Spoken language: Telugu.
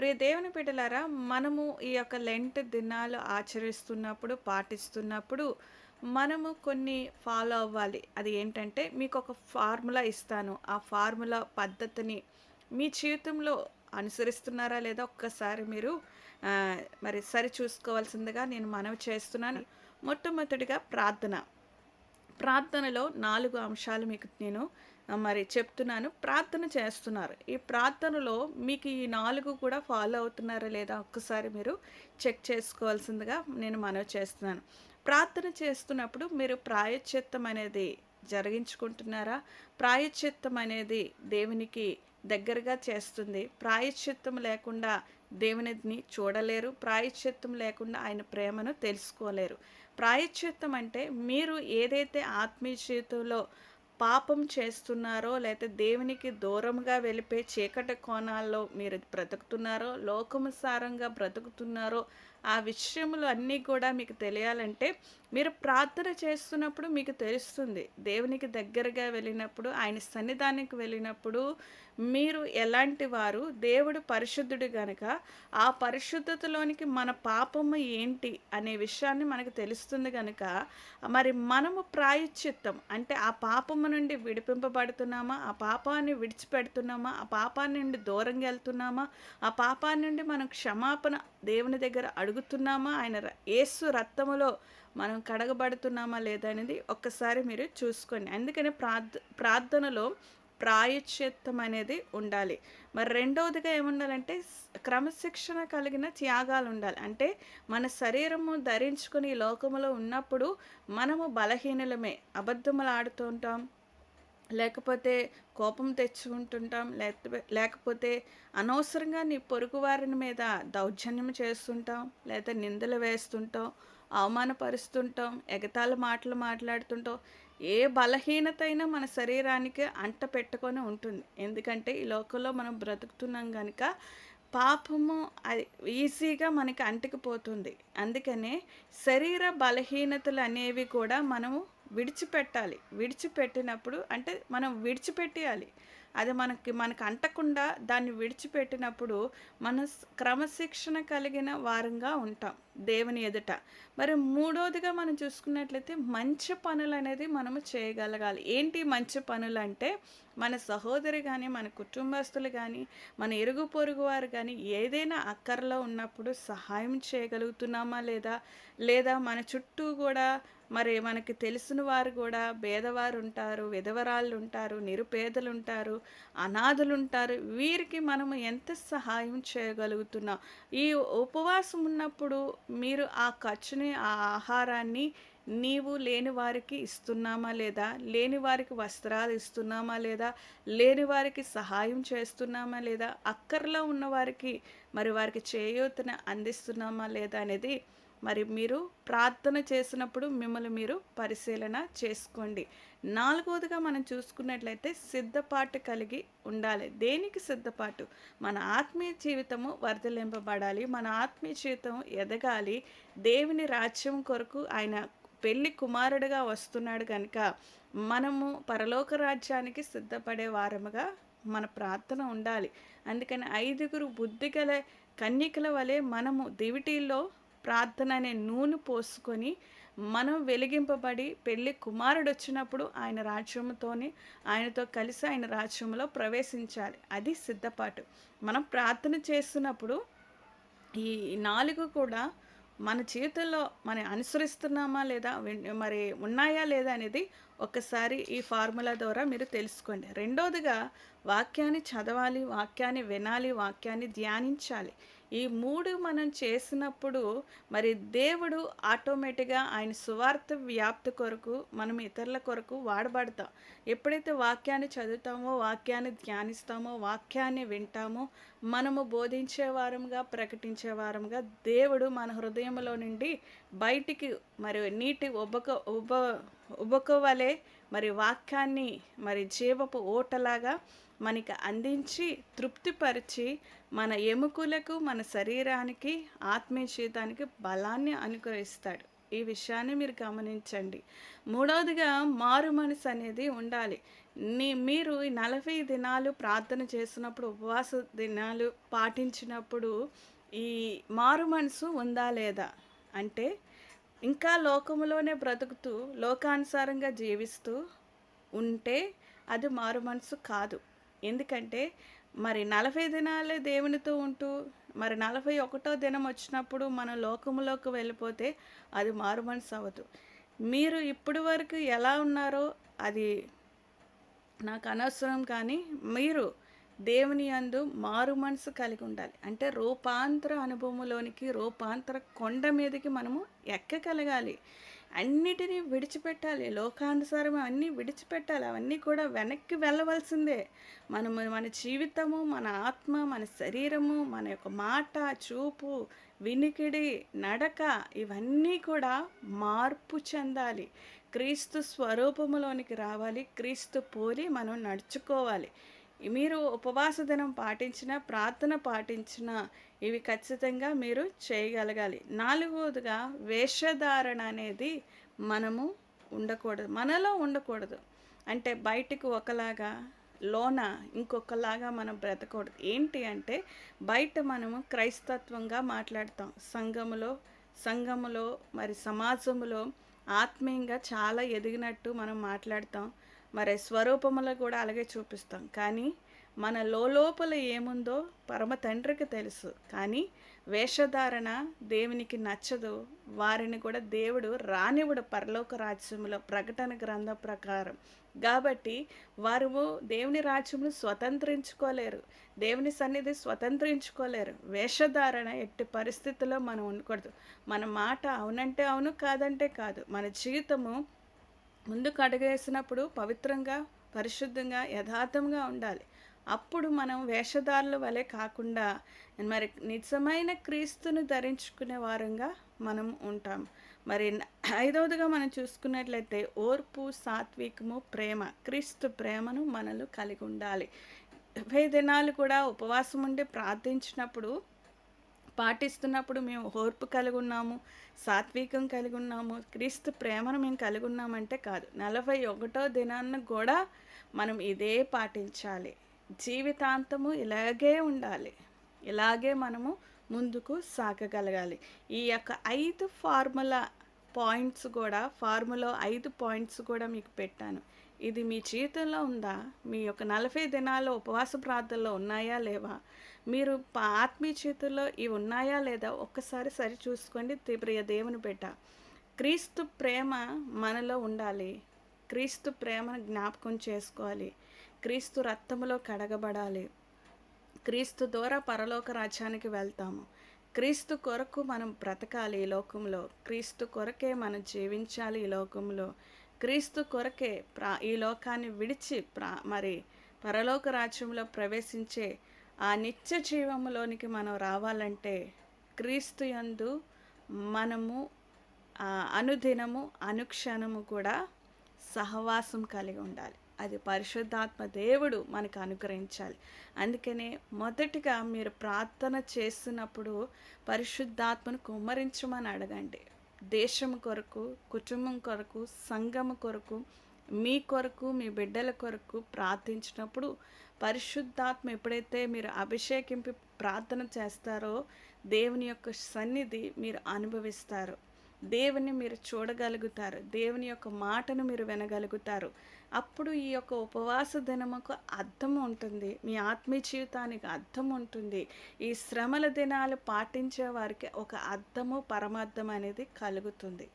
ప్రియ దేవుని బిడ్డలారా మనము ఈ యొక్క లెంట్ దినాలు ఆచరిస్తున్నప్పుడు పాటిస్తున్నప్పుడు మనము కొన్ని ఫాలో అవ్వాలి. అది ఏంటంటే మీకు ఒక ఫార్ములా ఇస్తాను. ఆ ఫార్ములా పద్ధతిని మీ జీవితంలో అనుసరిస్తున్నారా లేదా ఒక్కసారి మీరు మరి సరి చూసుకోవాల్సిందిగా నేను మనవి చేస్తున్నాను. మొట్టమొదటిగా ప్రార్థన. ప్రార్థనలో నాలుగు అంశాలు మీకు నేను మరి చెప్తున్నాను. ప్రార్థన చేస్తున్నారు. ఈ ప్రార్థనలో మీకు ఈ నాలుగు కూడా ఫాలో అవుతున్నారా లేదా ఒక్కసారి మీరు చెక్ చేసుకోవాల్సిందిగా నేను మనవి చేస్తున్నాను. ప్రార్థన చేస్తున్నప్పుడు మీరు ప్రాయశ్చిత్తం అనేది జరిగించుకుంటున్నారా? ప్రాయశ్చిత్తం అనేది దేవునికి దగ్గరగా చేస్తుంది. ప్రాయశ్చిత్తం లేకుండా దేవునిని చూడలేరు. ప్రాయశ్చిత్తం లేకుండా ఆయన ప్రేమను తెలుసుకోలేరు. ప్రాయశ్చిత్తం అంటే మీరు ఏదైతే ఆత్మీయ జీవితంలో పాపం చేస్తున్నారో లేకపోతే దేవునికి దూరంగా వెళ్ళిపోయి చీకటి కోణాల్లో మీరు బ్రతుకుతున్నారో లోకముసారంగా బ్రతుకుతున్నారో ఆ విషయములు అన్నీ కూడా మీకు తెలియాలంటే మీరు ప్రార్థన చేస్తున్నప్పుడు మీకు తెలుస్తుంది. దేవునికి దగ్గరగా వెళ్ళినప్పుడు ఆయన సన్నిధానికి వెళ్ళినప్పుడు మీరు ఎలాంటి వారు? దేవుడు పరిశుద్ధుడు గనుక ఆ పరిశుద్ధతలోనికి మన పాపము ఏంటి అనే విషయాన్ని మనకు తెలుస్తుంది కనుక మరి మనము ప్రాయశ్చిత్తం అంటే ఆ పాపము నుండి విడిపింపబడుతున్నామా? ఆ పాపాన్ని విడిచిపెడుతున్నామా? ఆ పాపాన్ని నుండి దూరంగా వెళ్తున్నామా? ఆ పాపాన్ని నుండి మనం క్షమాపణ దేవుని దగ్గర అడుగుతున్నామా? ఆయన ఏసు యేసు రక్తములో మనం కడగబడుతున్నామా లేదా అనేది ఒక్కసారి మీరు చూసుకోండి. అందుకని ప్రార్థ ప్రార్థనలో ప్రాయశ్చిత్తం అనేది ఉండాలి. మరి రెండవదిగా ఏముండాలంటే క్రమశిక్షణ కలిగిన త్యాగాలు ఉండాలి. అంటే మన శరీరము ధరించుకుని లోకములో ఉన్నప్పుడు మనము బలహీనలమే. అబద్ధములు ఆడుతూ ఉంటాం లేకపోతే కోపం తెచ్చుకుంటుంటాం లేకపోతే లేకపోతే అనవసరంగా నీ పొరుగు వారిని మీద దౌర్జన్యం చేస్తుంటాం లేదా నిందలు వేస్తుంటాం అవమానపరుస్తుంటాం ఎగతాళ మాటలు మాట్లాడుతుంటాం. ఏ బలహీనత అయినా మన శరీరానికి అంట పెట్టుకొని ఉంటుంది. ఎందుకంటే ఈ లోకంలో మనం బ్రతుకుతున్నాం కనుక పాపము అది ఈజీగా మనకి అంటుకుపోతుంది అందుకనే శరీర బలహీనతలు అనేవి కూడా మనము విడిచిపెట్టాలి. విడిచిపెట్టినప్పుడు అంటే మనం విడిచిపెట్టేయాలి. అది మనకి మనకు అంటకుండా దాన్ని విడిచిపెట్టినప్పుడు మన క్రమశిక్షణ కలిగిన వారంగా ఉంటాం దేవుని ఎదుట. మరి మూడోదిగా మనం చూసుకున్నట్లయితే మంచి పనులు అనేది మనము చేయగలగాలి. ఏంటి మంచి పనులు అంటే మన సహోదరి కానీ మన కుటుంబస్తులు కానీ మన ఇరుగు పొరుగు వారు కానీ ఏదైనా అక్కరలో ఉన్నప్పుడు సహాయం చేయగలుగుతున్నామా లేదా? లేదా మన చుట్టూ కూడా మరి మనకి తెలిసిన వారు కూడా పేదవారు ఉంటారు విధవరాళ్ళు ఉంటారు నిరుపేదలు ఉంటారు అనాథలుంటారు. వీరికి మనము ఎంత సహాయం చేయగలుగుతున్నాం? ఈ ఉపవాసం ఉన్నప్పుడు మీరు ఆ ఖర్చుని ఆ ఆహారాన్ని నీవు లేని వారికి ఇస్తున్నామా లేదా? లేని వారికి వస్త్రాలు ఇస్తున్నామా లేదా? లేని వారికి సహాయం చేస్తున్నామా లేదా? అక్కర్లో ఉన్న వారికి మరి వారికి చేయూతన అందిస్తున్నామా లేదా అనేది మరి మీరు ప్రార్థన చేసినప్పుడు మిమ్మల్ని మీరు పరిశీలన చేసుకోండి. నాలుగవదిగా మనం చూసుకున్నట్లయితే సిద్ధపాటు కలిగి ఉండాలి. దేనికి సిద్ధపాటు? మన ఆత్మీయ జీవితము వర్ధలింపబడాలి మన ఆత్మీయ జీవితం ఎదగాలి. దేవుని రాజ్యం కొరకు ఆయన పెళ్ళి కుమారుడిగా వస్తున్నాడు కనుక మనము పరలోక రాజ్యానికి సిద్ధపడే వారముగా మన ప్రార్థన ఉండాలి. అందుకని ఐదుగురు బుద్ధిగల కన్యకల వలె మనము దివిటీల్లో ప్రార్థన అనే నూనె పోసుకొని మనం వెలిగింపబడి పెళ్ళి కుమారుడు వచ్చినప్పుడు ఆయన రాజ్యముతోనే ఆయనతో కలిసి ఆయన రాజ్యంలో ప్రవేశించాలి. అది సిద్ధపాటు. మనం ప్రార్థన చేస్తున్నప్పుడు ఈ నాలుగు కూడా మన జీవితంలో మనం అనుసరిస్తున్నామా లేదా మరి ఉన్నాయా లేదా అనేది ఒక్కసారి ఈ ఫార్ములా ద్వారా మీరు తెలుసుకోండి. రెండోదిగా వాక్యాన్ని చదవాలి వాక్యాన్ని వినాలి వాక్యాన్ని ధ్యానించాలి. ఈ మూడు మనం చేసినప్పుడు మరి దేవుడు ఆటోమేటిక్గా ఆయన సువార్త వ్యాప్తి కొరకు మనం ఇతరుల కొరకు వాడబడతాం. ఎప్పుడైతే వాక్యాన్ని చదువుతామో వాక్యాన్ని ధ్యానిస్తామో వాక్యాన్ని వింటామో మనము బోధించే వారంగా ప్రకటించే వారంగా దేవుడు మన హృదయంలో నుండి బయటికి మరి నీటి ఉబ్బక ఉబ్బ ఉబ్బక మరి వాక్యాన్ని మరి జీవపు ఓటలాగా మనకి అందించి తృప్తిపరిచి మన ఎముకలకు మన శరీరానికి ఆత్మీయ జీవితానికి బలాన్ని అనుగ్రహిస్తాడు ఈ విషయాన్ని మీరు గమనించండి. మూడవదిగా మారు మనసు అనేది ఉండాలి. నీ మీరు నలభై దినాలు ప్రార్థన చేసినప్పుడు, ఉపవాస దినాలు పాటించినప్పుడు ఈ మారు మనసు ఉందా లేదా? అంటే ఇంకా లోకములోనే బ్రతుకుతూ, లోకానుసారంగా జీవిస్తూ ఉంటే అది మారు మనసు కాదు. ఎందుకంటే మరి 40 దినాలే దేవునితో ఉంటూ, మరి 41 దినం వచ్చినప్పుడు మనం లోకములోకి వెళ్ళిపోతే అది మారు మనసు అవ్వదు. మీరు ఇప్పటి వరకు ఎలా ఉన్నారో అది నాకు అనవసరం కానీ, మీరు దేవుని అందు మారు మనసు కలిగి ఉండాలి. అంటే రూపాంతర అనుభవంలోనికి, రూపాంతర కొండ మీదకి మనము ఎక్కగలగాలి. అన్నిటిని విడిచిపెట్టాలి. లోకానుసారం అన్నీ విడిచిపెట్టాలి. అవన్నీ కూడా వెనక్కి వెళ్ళవలసిందే. మనము మన జీవితము, మన ఆత్మ, మన శరీరము, మన యొక్క మాట, చూపు, వినికిడి, నడక ఇవన్నీ కూడా మార్పు చెందాలి. క్రీస్తు స్వరూపములోనికి రావాలి. క్రీస్తు పోలి మనం నడుచుకోవాలి. మీరు ఉపవాస దినం పాటించిన ప్రార్థన పాటించిన ఇవి ఖచ్చితంగా మీరు చేయగలగాలి. నాలుగవదిగా వేషధారణ అనేది మనము ఉండకూడదు. మనలో ఉండకూడదు. అంటే బయటకు ఒకలాగా, లోన ఇంకొకలాగా మనం బ్రతకూడదు. ఏంటి అంటే బయట మనము క్రైస్తత్వంగా మాట్లాడతాం. సంఘములో సంఘములో మరి సమాజంలో ఆత్మీయంగా చాలా ఎదిగినట్టు మనం మాట్లాడతాం. మరి స్వరూపములో కూడా అలాగే చూపిస్తాం. కానీ మన లోపల ఏముందో పరమ తండ్రికి తెలుసు. కానీ వేషధారణ దేవునికి నచ్చదు. వారిని కూడా దేవుడు రానివుడు పరలోక రాజ్యములో ప్రకటన గ్రంథం ప్రకారం. కాబట్టి వారు దేవుని రాజ్యమును స్వతంత్రించుకోలేరు. దేవుని సన్నిధి స్వతంత్రించుకోలేరు. వేషధారణ ఎట్టి పరిస్థితిలో మనం ఉండకూడదు. మన మాట అవునంటే అవును, కాదంటే కాదు. మన జీవితము ముందుకు అడుగేసినప్పుడు పవిత్రంగా, పరిశుద్ధంగా, యథార్థంగా ఉండాలి. అప్పుడు మనం వేషధారుల వలె కాకుండా మరి నిజమైన క్రీస్తును ధరించుకునే వారంగా మనం ఉంటాం. మరి ఐదవదిగా మనం చూసుకున్నట్లయితే ఓర్పు, సాత్వికము, ప్రేమ. క్రీస్తు ప్రేమను మనలో కలిగి ఉండాలి. 70 దినాలు కూడా ఉపవాసం ఉండి ప్రార్థించినప్పుడు, పాటిస్తున్నప్పుడు మేము ఓర్పు కలిగి ఉన్నాము, సాత్వికం కలిగి ఉన్నాము, క్రీస్తు ప్రేమను మేము కలిగి ఉన్నామంటే కాదు. నలభై ఒకటో దినాన్ని కూడా మనం ఇదే పాటించాలి. జీవితాంతము ఇలాగే ఉండాలి. ఇలాగే మనము ముందుకు సాగగలగాలి. ఈ యొక్క ఐదు ఫార్ములా పాయింట్స్ కూడా ఫార్ములా ఐదు పాయింట్స్ కూడా మీకు పెట్టాను. ఇది మీ జీవితంలో ఉందా? మీ యొక్క నలభై దినాల్లో ఉపవాస ప్రార్థనలో ఉన్నాయా? లేవా? మీరు ఆత్మీయ చేతుల్లో ఇవి ఉన్నాయా? లేదా? ఒక్కసారి సరిచూసుకోండి ప్రియ దేవుని బిడ్డ. క్రీస్తు ప్రేమ మనలో ఉండాలి. క్రీస్తు ప్రేమను జ్ఞాపకం చేసుకోవాలి. క్రీస్తు రక్తములో కడగబడాలి. క్రీస్తు ద్వారా పరలోక రాజ్యానికి వెళ్తాము. క్రీస్తు కొరకు మనం బ్రతకాలి ఈ లోకంలో. క్రీస్తు కొరకే మనం జీవించాలి ఈ లోకంలో. క్రీస్తు కొరకే ప్రా ఈ లోకాన్ని విడిచి ప్రా మరి పరలోక రాజ్యంలో ప్రవేశించే ఆ నిత్య జీవములోనికి మనం రావాలంటే క్రీస్తు యందు మనము అనుదినము, అనుక్షణము కూడా సహవాసం కలిగి ఉండాలి. అది పరిశుద్ధాత్మ దేవుడు మనకు అనుగ్రహించాలి. అందుకనే మొదటిగా మీరు ప్రార్థన చేస్తున్నప్పుడు పరిశుద్ధాత్మను కుమ్మరించమని అడగండి. దేశం కొరకు, కుటుంబం కొరకు, సంఘము కొరకు, మీ కొరకు, మీ బిడ్డల కొరకు ప్రార్థించినప్పుడు పరిశుద్ధాత్మ ఎప్పుడైతే మీరు అభిషేకింపి ప్రార్థన చేస్తారో దేవుని యొక్క సన్నిధి మీరు అనుభవిస్తారు. దేవుని మీరు చూడగలుగుతారు. దేవుని యొక్క మాటను మీరు వినగలుగుతారు. అప్పుడు ఈ యొక్క ఉపవాస దినముకు అర్థం ఉంటుంది. మీ ఆత్మీయ జీవితానికి అర్థం ఉంటుంది. ఈ శ్రమల దినాలు పాటించే వారికి ఒక అర్థము, పరమార్థం అనేది కలుగుతుంది.